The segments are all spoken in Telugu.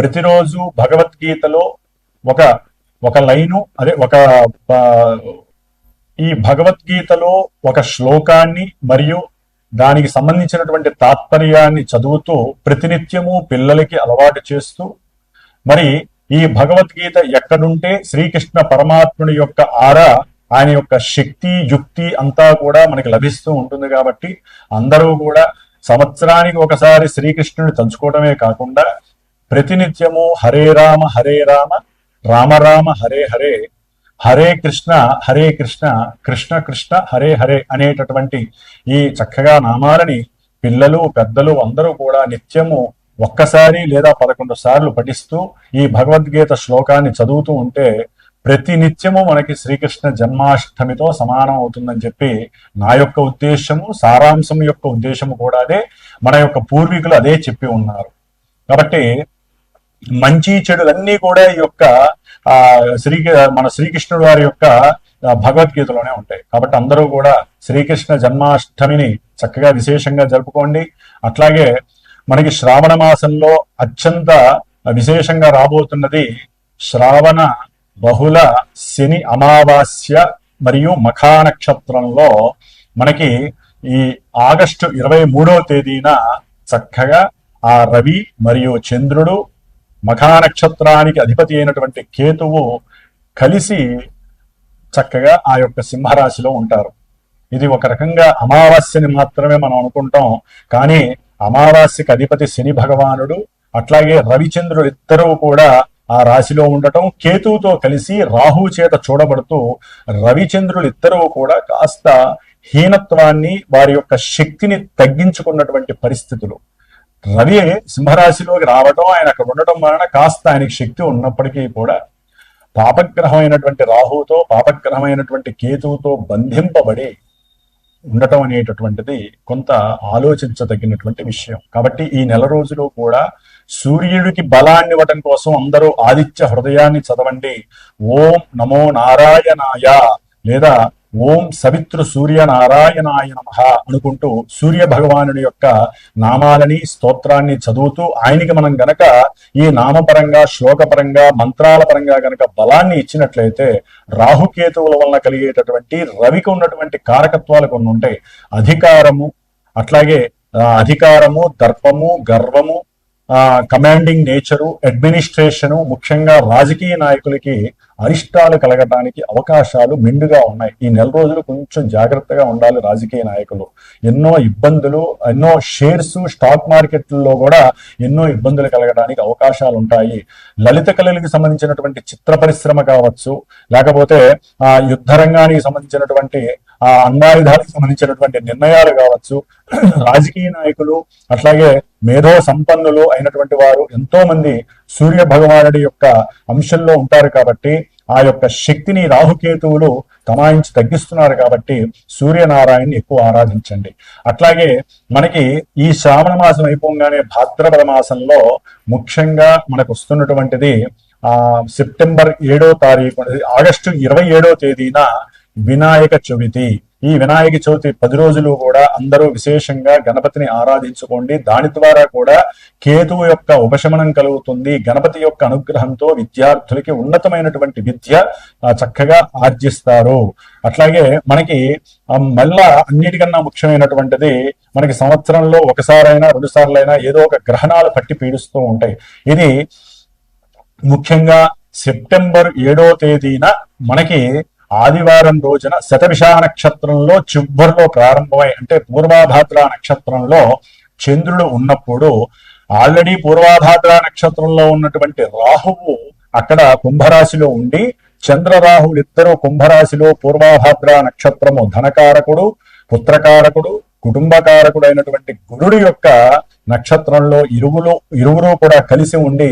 ప్రతిరోజు భగవద్గీతలో ఒక ఒక లైను అదే ఒక ఈ భగవద్గీతలో ఒక శ్లోకాన్ని మరియు దానికి సంబంధించినటువంటి తాత్పర్యాన్ని చదువుతూ ప్రతినిత్యము పిల్లలకి అలవాటు చేస్తూ మరి ఈ భగవద్గీత ఎక్కడుంటే శ్రీకృష్ణ పరమాత్ముని యొక్క ఆరా ఆయన యొక్క శక్తి యుక్తి అంతా కూడా మనకి లభిస్తూ ఉంటుంది కాబట్టి అందరూ కూడా సంవత్సరానికి ఒకసారి శ్రీకృష్ణుని తలుచుకోవడమే కాకుండా ప్రతినిత్యము హరే రామ హరే రామ రామ రామ హరే హరే హరే కృష్ణ హరే కృష్ణ కృష్ణ కృష్ణ హరే హరే అనేటటువంటి ఈ చక్కగా నామాలని పిల్లలు పెద్దలు అందరూ కూడా నిత్యము ఒక్కసారి లేదా పదకొండు సార్లు పఠిస్తూ ఈ భగవద్గీత శ్లోకాన్ని చదువుతూ ఉంటే ప్రతి నిత్యము మనకి శ్రీకృష్ణ జన్మాష్టమితో సమానం అవుతుందని చెప్పి నా యొక్క ఉద్దేశము సారాంశం యొక్క ఉద్దేశము కూడా అదే. మన యొక్క పూర్వీకులు అదే చెప్పి ఉన్నారు. కాబట్టి మంచి చెడులన్నీ కూడా ఈ యొక్క ఆ శ్రీ మన శ్రీకృష్ణుడు వారి యొక్క భగవద్గీతలోనే ఉంటాయి. కాబట్టి అందరూ కూడా శ్రీకృష్ణ జన్మాష్టమిని చక్కగా విశేషంగా జరుపుకోండి. అట్లాగే మనకి శ్రావణ మాసంలో అత్యంత విశేషంగా రాబోతున్నది శ్రావణ బహుళ శని అమావాస్య మరియు మఖా నక్షత్రంలో మనకి ఈ ఆగస్టు ఇరవై మూడవ తేదీన చక్కగా ఆ రవి మరియు చంద్రుడు మఖా నక్షత్రానికి అధిపతి అయినటువంటి కేతువు కలిసి చక్కగా ఆ యొక్క సింహరాశిలో ఉంటారు. ఇది ఒక రకంగా అమావాస్యని మాత్రమే మనం అనుకుంటాం. కానీ అమావాస్యకి అధిపతి శని భగవానుడు అట్లాగే రవిచంద్రుడు ఇద్దరూ కూడా ఆ రాశిలో ఉండటం కేతువుతో కలిసి రాహు చేత చూడబడుతూ రవిచంద్రులు ఇద్దరూ కూడా కాస్త హీనత్వాన్ని వారి యొక్క శక్తిని తగ్గించుకున్నటువంటి పరిస్థితులు. రవి సింహరాశిలోకి రావడం ఆయన అక్కడ ఉండటం వలన కాస్త ఆయనకి శక్తి ఉన్నప్పటికీ కూడా పాపగ్రహమైనటువంటి రాహువుతో పాపగ్రహమైనటువంటి కేతువుతో బంధింపబడి ఉండటం అనేటటువంటిది కొంత ఆలోచించదగినటువంటి విషయం. కాబట్టి ఈ నెల రోజులు కూడా సూర్యుడికి బలాన్ని ఇవ్వటం కోసం అందరూ ఆదిత్య హృదయాన్ని చదవండి. ఓం నమో నారాయణాయ లేదా ఓం సవిత్రు సూర్య నారాయణాయ నమ అనుకుంటూ సూర్య భగవానుడి యొక్క నామాలని స్తోత్రాన్ని చదువుతూ ఆయనకి మనం గనక ఈ నామపరంగా శ్లోకపరంగా మంత్రాల పరంగా గనక బలాన్ని ఇచ్చినట్లయితే రాహుకేతువుల వలన కలిగేటటువంటి రవికి ఉన్నటువంటి కారకత్వాలు కొన్ని ఉంటాయి. అధికారము అట్లాగే అధికారము దర్పము గర్వము కమాండింగ్ నేచరు అడ్మినిస్ట్రేషను ముఖ్యంగా రాజకీయ నాయకులకి అరిష్టాలు కలగడానికి అవకాశాలు మెండుగా ఉన్నాయి. ఈ నెల రోజులు కొంచెం జాగ్రత్తగా ఉండాలి రాజకీయ నాయకులు. ఎన్నో ఇబ్బందులు ఎన్నో షేర్స్ స్టాక్ మార్కెట్లలో కూడా ఎన్నో ఇబ్బందులు కలగడానికి అవకాశాలు ఉంటాయి. లలిత కళలకు సంబంధించినటువంటి చిత్ర పరిశ్రమ కావచ్చు లేకపోతే ఆ యుద్ధ రంగానికి సంబంధించినటువంటి ఆ అంగాయుధాలకు సంబంధించినటువంటి నిర్ణయాలు కావచ్చు. రాజకీయ నాయకులు అట్లాగే మేధో సంపన్నులు అయినటువంటి వారు ఎంతో మంది సూర్య భగవానుడి యొక్క అంశంలో ఉంటారు కాబట్టి ఆ యొక్క శక్తిని రాహుకేతువులు తమాయించి తగ్గిస్తున్నారు కాబట్టి సూర్యనారాయణని ఎక్కువ ఆరాధించండి. అట్లాగే మనకి ఈ శ్రావణ మాసం అయిపోగానే భాద్రపద మాసంలో ముఖ్యంగా మనకు వస్తున్నటువంటిది ఆ సెప్టెంబర్ ఏడో తారీఖు ఆగస్టు ఇరవై ఏడో తేదీన వినాయక చవితి. ఈ వినాయక చవితి పది రోజులు కూడా అందరూ విశేషంగా గణపతిని ఆరాధించుకోండి. దాని ద్వారా కూడా కేతువు యొక్క ఉపశమనం కలుగుతుంది. గణపతి యొక్క అనుగ్రహంతో విద్యార్థులకి ఉన్నతమైనటువంటి విద్య చక్కగా ఆర్జిస్తారు. అట్లాగే మనకి మళ్ళా అన్నిటికన్నా ముఖ్యమైనటువంటిది మనకి సంవత్సరంలో ఒకసారైనా రెండు సార్లైనా ఏదో ఒక గ్రహణాలు పట్టి పీడిస్తూ ఉంటాయి. ఇది ముఖ్యంగా సెప్టెంబర్ ఏడో తేదీన మనకి ఆదివారం రోజున శతభిషా నక్షత్రంలో చివరిలో ప్రారంభమై అంటే పూర్వాభాద్ర నక్షత్రంలో చంద్రుడు ఉన్నప్పుడు ఆల్రెడీ పూర్వాభాద్ర నక్షత్రంలో ఉన్నటువంటి రాహువు అక్కడ కుంభరాశిలో ఉండి చంద్రరాహువులు ఇద్దరు కుంభరాశిలో పూర్వాభాద్ర నక్షత్రము ధనకారకుడు పుత్రకారకుడు కుటుంబకారకుడు అయినటువంటి గురుడు యొక్క నక్షత్రంలో ఇరువులు ఇరువురు కూడా కలిసి ఉండి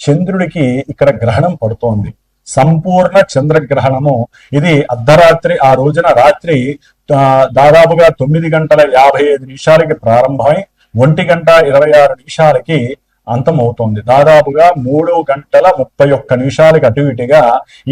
చంద్రుడికి ఇక్కడ గ్రహణం పడుతోంది. సంపూర్ణ చంద్రగ్రహణము. ఇది అర్ధరాత్రి ఆ రోజున రాత్రి దాదాపుగా తొమ్మిది గంటల యాభై ఐదు నిమిషాలకి ప్రారంభమై ఒంటి గంట ఇరవై ఆరు నిమిషాలకి అంతమవుతోంది. దాదాపుగా మూడు గంటల ముప్పై ఒక్క నిమిషాలకి అటు ఇటుగా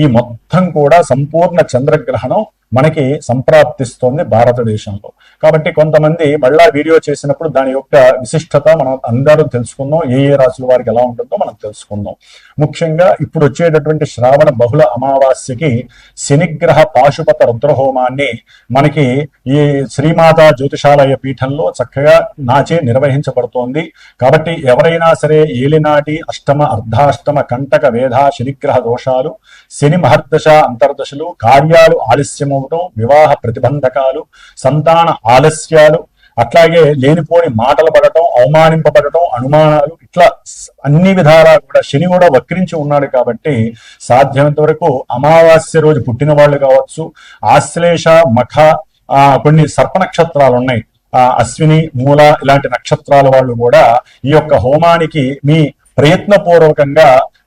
ఈ మొత్తం కూడా సంపూర్ణ చంద్రగ్రహణం మనకి సంప్రాప్తిస్తోంది భారతదేశంలో. కాబట్టి కొంతమంది మళ్ళా వీడియో చేసినప్పుడు దాని యొక్క విశిష్టత మనం అందరూ తెలుసుకుందాం ఏ ఏ రాశుల వారికి ఎలా ఉంటుందో మనం తెలుసుకుందాం. ముఖ్యంగా ఇప్పుడు వచ్చేటటువంటి శ్రావణ బహుళ అమావాస్యకి శనిగ్రహ పాశుపత రుద్రహోమాన్ని మనకి ఈ శ్రీమాత జ్యోతిషాలయ పీఠంలో చక్కగా నాచే నిర్వహించబడుతోంది. కాబట్టి ఎవరైనా సరే ఏలినాటి అష్టమ అర్ధాష్టమ కంటక వేధ శనిగ్రహ దోషాలు శని మహర్దశ అంతర్దశలు కార్యాలు ఆలస్యము ఆలస్యమవటం వివాహ ప్రతిబంధకాలు సంతాన ఆలస్యాలు అట్లాగే లేనిపోని మాటలు పడటం అవమానింపబడటం అనుమానాలు ఇట్లా అన్ని విధాలా కూడా శని కూడా వక్రించి ఉన్నాడు కాబట్టి సాధ్యమైనంత వరకు అమావాస్య రోజు పుట్టిన వాళ్ళు కావచ్చు ఆశ్లేష మఖ ఆ కొన్ని సర్ప నక్షత్రాలు ఉన్నాయి. ఆ అశ్విని మూల ఇలాంటి నక్షత్రాల వాళ్ళు కూడా ఈ యొక్క హోమానికి మీ ప్రయత్నపూర్వకంగా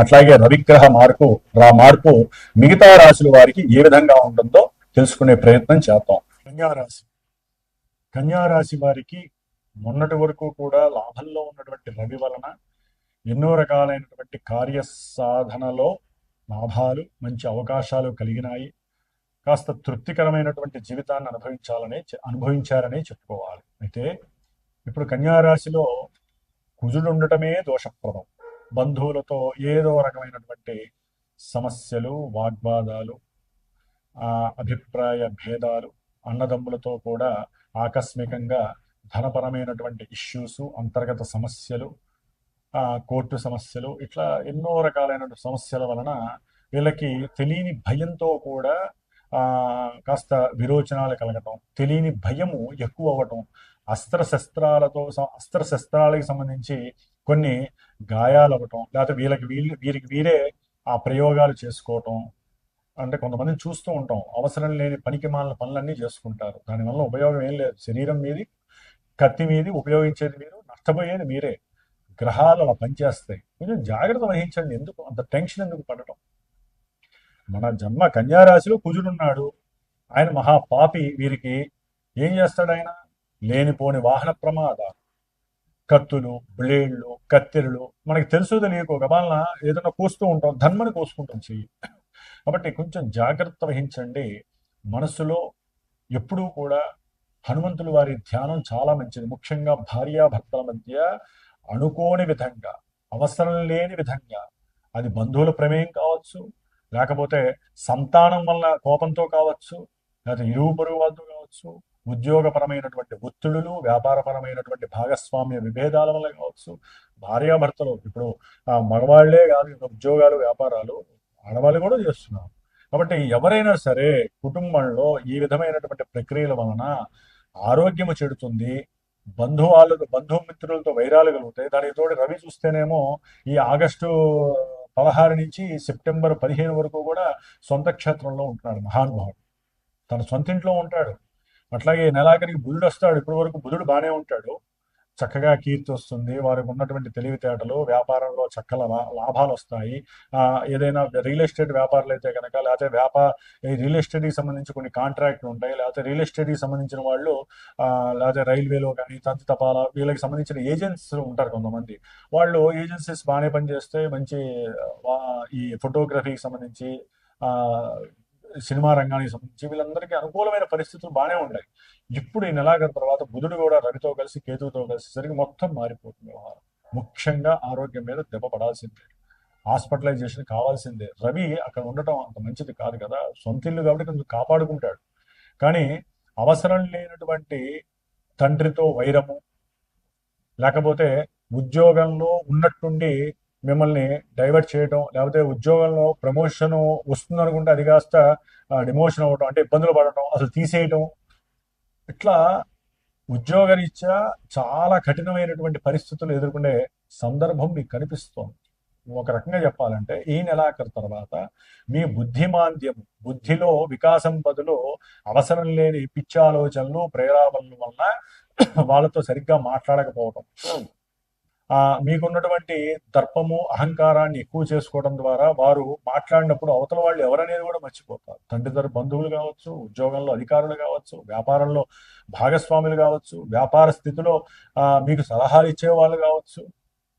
అట్లాగే రవిగ్రహ మార్పు రా మార్పు మిగతా రాశుల వారికి ఏ విధంగా ఉంటుందో తెలుసుకునే ప్రయత్నం చేద్దాం. కన్యారాశి. కన్యారాశి వారికి మొన్నటి వరకు కూడా లాభంలో ఉన్నటువంటి రవి వలన ఎన్నో రకాలైనటువంటి కార్య సాధనలో లాభాలు మంచి అవకాశాలు కలిగినాయి. కాస్త తృప్తికరమైనటువంటి జీవితాన్ని అనుభవించాలని అనుభవించారని చెప్పుకోవాలి. అయితే ఇప్పుడు కన్యారాశిలో కుజుడు ఉండటమే దోషప్రదం. బంధువులతో ఏదో రకమైనటువంటి సమస్యలు వాగ్వాదాలు అభిప్రాయ భేదాలు అన్నదమ్ములతో కూడా ఆకస్మికంగా ధనపరమైనటువంటి ఇష్యూస్ అంతర్గత సమస్యలు కోర్టు సమస్యలు ఇట్లా ఎన్నో రకాలైన సమస్యల వలన వీళ్ళకి తెలియని భయంతో కూడా కాస్త విరోచనాలు కలగటం తెలియని భయము ఎక్కువ అవ్వటం అస్త్రశస్త్రాలతో అస్త్రశస్త్రాలకు సంబంధించి కొన్ని గాయాలు అవ్వటం లేకపోతే వీళ్ళకి వీళ్ళు వీరికి వీరే ఆ ప్రయోగాలు చేసుకోవటం. అంటే కొంతమందిని చూస్తూ ఉంటాం. అవసరం లేని పనికి మాలిన పనులన్నీ చేసుకుంటారు. దానివల్ల ఉపయోగం ఏం లేదు. శరీరం మీది కత్తి మీది ఉపయోగించేది మీరు నష్టపోయేది మీరే. గ్రహాలు అలా పనిచేస్తాయి. కొంచెం జాగ్రత్త వహించండి. ఎందుకు? అంత టెన్షన్ ఎందుకు పడటం? మన జన్మ కన్యారాశిలో కుజుడున్నాడు ఆయన మహాపాపి వీరికి. ఏం చేస్తాడు ఆయన? లేనిపోని వాహన ప్రమాదాలు కత్తులు బ్లేడ్లు కత్తెరలు మనకి తెలుసు తెలియకు గబాలన ఏదైనా కోస్తూ ఉంటాం ధన్మని కోసుకుంటాం చెయ్యి. కాబట్టి కొంచెం జాగ్రత్త వహించండి. మనసులో ఎప్పుడూ కూడా హనుమంతుల వారి ధ్యానం చాలా మంచిది. ముఖ్యంగా భార్యాభర్తల మధ్య అనుకోని విధంగా అవసరం లేని విధంగా. అది బంధువుల ప్రమేయం కావచ్చు లేకపోతే సంతానం వల్ల కోపంతో కావచ్చు లేకపోతే ఇరువు పొరుగు వాళ్ళతో కావచ్చు ఉద్యోగపరమైనటువంటి ఒత్తిడులు వ్యాపారపరమైనటువంటి భాగస్వామ్య విభేదాల వల్ల కావచ్చు భార్యాభర్తలు ఇప్పుడు మగవాళ్ళే కాదు ఉద్యోగాలు వ్యాపారాలు ఆడవాళ్ళు కూడా చేస్తున్నారు. కాబట్టి ఎవరైనా సరే కుటుంబంలో ఈ విధమైనటువంటి ప్రక్రియల వలన ఆరోగ్యము చెడుతుంది బంధువాళ్ళు బంధుమిత్రులతో వైరాలు కలుగుతాయి. దానికి తోడు రవి చూస్తేనేమో ఈ ఆగస్టు పదహారు నుంచి సెప్టెంబర్ పదిహేను వరకు కూడా సొంత క్షేత్రంలో ఉంటున్నాడు మహానుభావుడు. తన సొంత ఇంట్లో ఉంటాడు. అట్లాగే నెలాఖరికి బుధుడు వస్తాడు. ఇప్పటి వరకు బుధుడు బాగానే ఉంటాడు. చక్కగా కీర్తి వస్తుంది. వారికి ఉన్నటువంటి తెలివితేటలు వ్యాపారంలో చక్కల లాభాలు వస్తాయి. ఏదైనా రియల్ ఎస్టేట్ వ్యాపారాలు అయితే కనుక లేకపోతే వ్యాపార రియల్ ఎస్టేట్కి సంబంధించి కొన్ని కాంట్రాక్ట్లు ఉంటాయి. లేకపోతే రియల్ ఎస్టేట్కి సంబంధించిన వాళ్ళు లేకపోతే రైల్వేలో కానీ తంతి తపాలా వీళ్ళకి సంబంధించిన ఏజెంట్స్ ఉంటారు కొంతమంది. వాళ్ళు ఏజెన్సీస్ బాగానే పనిచేస్తే మంచి ఈ ఫోటోగ్రఫీకి సంబంధించి సినిమా రంగానికి సంబంధించి వీళ్ళందరికీ అనుకూలమైన పరిస్థితులు బాగానే ఉంటాయి ఇప్పుడు ఈ నెలాఖరు తర్వాత బుధుడు కూడా రవితో కలిసి కేతువుతో కలిసి సరిగ్గా మొత్తం మారిపోతుంది వ్యవహారం. ముఖ్యంగా ఆరోగ్యం మీద దెబ్బ పడాల్సిందే. హాస్పిటలైజేషన్ కావాల్సిందే. రవి అక్కడ ఉండటం అంత మంచిది కాదు కదా. సొంత ఇల్లు కాబట్టి కొంచెం కాపాడుకుంటాడు. కానీ అవసరం లేనటువంటి తండ్రితో వైరము లేకపోతే ఉద్యోగంలో ఉన్నట్టుండి మిమ్మల్ని డైవర్ట్ చేయడం లేకపోతే ఉద్యోగంలో ప్రమోషన్ వస్తుంది అనుకుంటే అది కాస్త డిమోషన్ అవ్వడం అంటే ఇబ్బందులు పడటం అసలు తీసేయటం. ఇట్లా ఉద్యోగరీత్యా చాలా కఠినమైనటువంటి పరిస్థితులు ఎదుర్కొనే సందర్భం మీకు కనిపిస్తోంది. ఒక రకంగా చెప్పాలంటే ఈ నెలాఖరు తర్వాత మీ బుద్ధిమాంద్యం బుద్ధిలో వికాసం బదులు అవసరం లేని పిచ్చి ఆలోచనలు ప్రేరావణల వలన వాళ్ళతో సరిగ్గా మాట్లాడకపోవటం. మీకున్నటువంటి దర్పము అహంకారాన్ని ఎక్కువ చేసుకోవడం ద్వారా వారు మాట్లాడినప్పుడు అవతల వాళ్ళు ఎవరనేది కూడా మర్చిపోతారు. తండ్రిదరు బంధువులు కావచ్చు ఉద్యోగంలో అధికారులు కావచ్చు వ్యాపారంలో భాగస్వాములు కావచ్చు వ్యాపార స్థితిలో మీకు సలహాలు ఇచ్చే వాళ్ళు కావచ్చు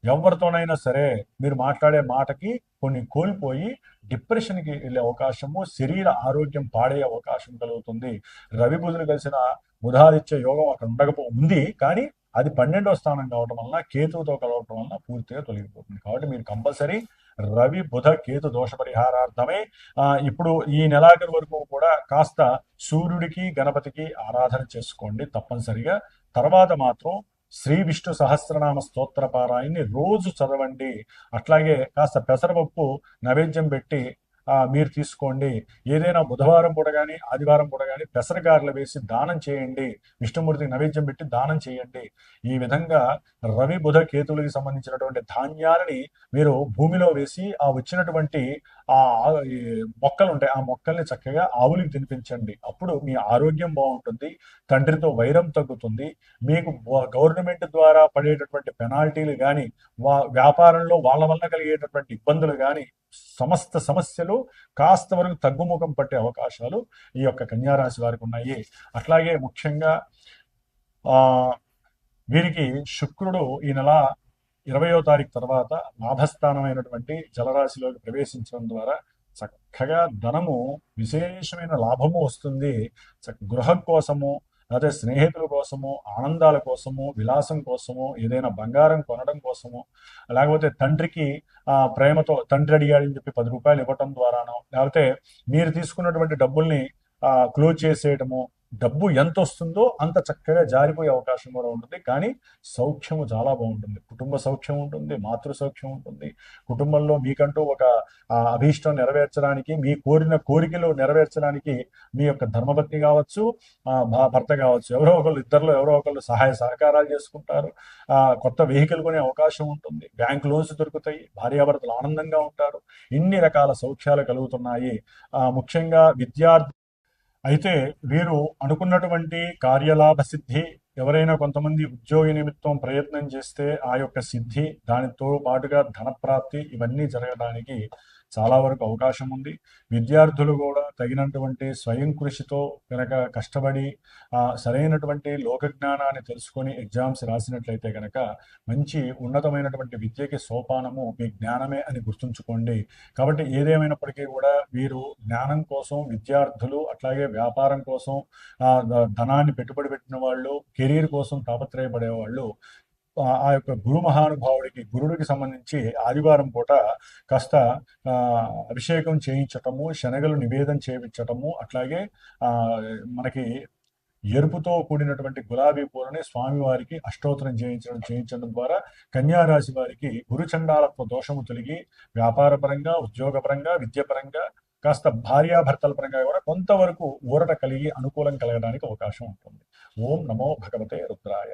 ఎవరితోనైనా సరే మీరు మాట్లాడే మాటకి కొన్ని కోల్పోయి డిప్రెషన్కి వెళ్ళే అవకాశము శరీర ఆరోగ్యం పాడే అవకాశం కలుగుతుంది. రవి బుధులు కలిసిన బుధాదిత్య యోగం అక్కడ ఉండకపో ఉంది. కానీ అది పన్నెండవ స్థానం కావడం వలన కేతువుతో కలవటం వలన పూర్తిగా తొలగిపోతుంది. కాబట్టి మీరు కంపల్సరీ రవి బుధ కేతు దోష పరిహారార్థమే ఇప్పుడు ఈ నెలాఖరు వరకు కూడా కాస్త సూర్యుడికి గణపతికి ఆరాధన చేసుకోండి తప్పనిసరిగా. తర్వాత మాత్రం శ్రీ విష్ణు సహస్రనామ స్తోత్ర పారాయణని రోజు చదవండి. అట్లాగే కాస్త పెసరపప్పు నైవేద్యం పెట్టి మీరు తీసుకోండి. ఏదైనా బుధవారం పూట కానీ ఆదివారం పూట కానీ పెసరగారెలు వేసి దానం చేయండి. విష్ణుమూర్తికి నైవేద్యం పెట్టి దానం చేయండి. ఈ విధంగా రవి బుధ కేతువులకి సంబంధించినటువంటి ధాన్యాలని మీరు భూమిలో వేసి ఆ వచ్చినటువంటి ఆ ఈ మొక్కలు ఉంటాయి. ఆ మొక్కల్ని చక్కగా ఆవులకి తినిపించండి. అప్పుడు మీ ఆరోగ్యం బాగుంటుంది. తండ్రితో వైరం తగ్గుతుంది. మీకు గవర్నమెంట్ ద్వారా పడేటటువంటి పెనాల్టీలు కానీ వా వ్యాపారంలో వాళ్ళ వల్ల కలిగేటటువంటి ఇబ్బందులు కానీ సమస్త సమస్యలు కాస్త వరకు తగ్గుముఖం పట్టే అవకాశాలు ఈ యొక్క కన్యారాశి వారికి ఉన్నాయి. అట్లాగే ముఖ్యంగా ఆ వీరికి శుక్రుడు ఈ నెల ఇరవయో తారీఖు తర్వాత లాభస్థానమైనటువంటి జలరాశిలోకి ప్రవేశించడం ద్వారా చక్కగా ధనము విశేషమైన లాభము వస్తుంది. చక్క- గృహం కోసము అదే స్నేహితుల కోసము ఆనందాల కోసము విలాసం కోసము ఏదైనా బంగారం కొనడం కోసము లేకపోతే తండ్రికి ఆ ప్రేమతో తండ్రి అడిగాడని చెప్పి పది రూపాయలు ఇవ్వటం ద్వారానో లేకపోతే మీరు తీసుకున్నటువంటి డబ్బుల్ని ఆ క్లోజ్ చేసేయటము డబ్బు ఎంత వస్తుందో అంత చక్కగా జారిపోయే అవకాశం కూడా ఉంటుంది. కానీ సౌఖ్యము చాలా బాగుంటుంది. కుటుంబ సౌఖ్యం ఉంటుంది మాతృ సౌఖ్యం ఉంటుంది. కుటుంబంలో మీకంటూ ఒక అభీష్టం నెరవేర్చడానికి మీ కోరిన కోరికలు నెరవేర్చడానికి మీ యొక్క ధర్మపత్ని కావచ్చు భా- భర్త కావచ్చు ఎవరో ఒకళ్ళు ఇద్దరులో ఎవరో ఒకళ్ళు సహాయ సహకారాలు చేసుకుంటారు. కొత్త వెహికల్ కొనే అవకాశం ఉంటుంది. బ్యాంక్ లోన్స్ దొరుకుతాయి. భార్యాభర్తలు ఆనందంగా ఉంటారు. ఇన్ని రకాల సౌఖ్యాలు కలుగుతున్నాయి. ముఖ్యంగా విద్యార్థి అయితే వీరు అనుకున్నటువంటి కార్యలాభ సిద్ధి ఎవరైనా కొంతమంది ఉద్యోగి నిమిత్తం ప్రయత్నం చేస్తే ఆ యొక్క సిద్ధి దానితో పాటుగా ధనప్రాప్తి ఇవన్నీ జరగడానికి చాలా వరకు అవకాశం ఉంది. విద్యార్థులు కూడా తగినటువంటి స్వయం కృషితో కనుక కష్టపడి సరైనటువంటి లోక జ్ఞానాన్ని తెలుసుకొని ఎగ్జామ్స్ రాసినట్లయితే కనుక మంచి ఉన్నతమైనటువంటి విద్యకి సోపానము మీ జ్ఞానమే అని గుర్తుంచుకోండి. కాబట్టి ఏదేమైనప్పటికీ కూడా వీరు జ్ఞానం కోసం విద్యార్థులు అట్లాగే వ్యాపారం కోసం ధనాన్ని పెట్టుబడి పెట్టిన వాళ్ళు కెరీర్ కోసం తాపత్రయపడే వాళ్ళు ఆ యొక్క గురు మహానుభావుడికి గురుడికి సంబంధించి ఆదివారం పూట కాస్త ఆ, అభిషేకం చేయించటము శనగలు నివేదన చేయించటము అట్లాగే ఆ, మనకి ఎరుపుతో కూడినటువంటి గులాబీ పూలని స్వామివారికి అష్టోత్తరం చేయించడం చేయించడం ద్వారా కన్యారాశి వారికి గురుచండాలత్వ దోషము తొలగి వ్యాపారపరంగా ఉద్యోగపరంగా విద్యపరంగా కాస్త భార్యాభర్తల పరంగా కూడా కొంతవరకు ఊరట కలిగి అనుకూలం కలగడానికి అవకాశం ఉంటుంది. ఓం నమో భగవతే రుద్రాయ.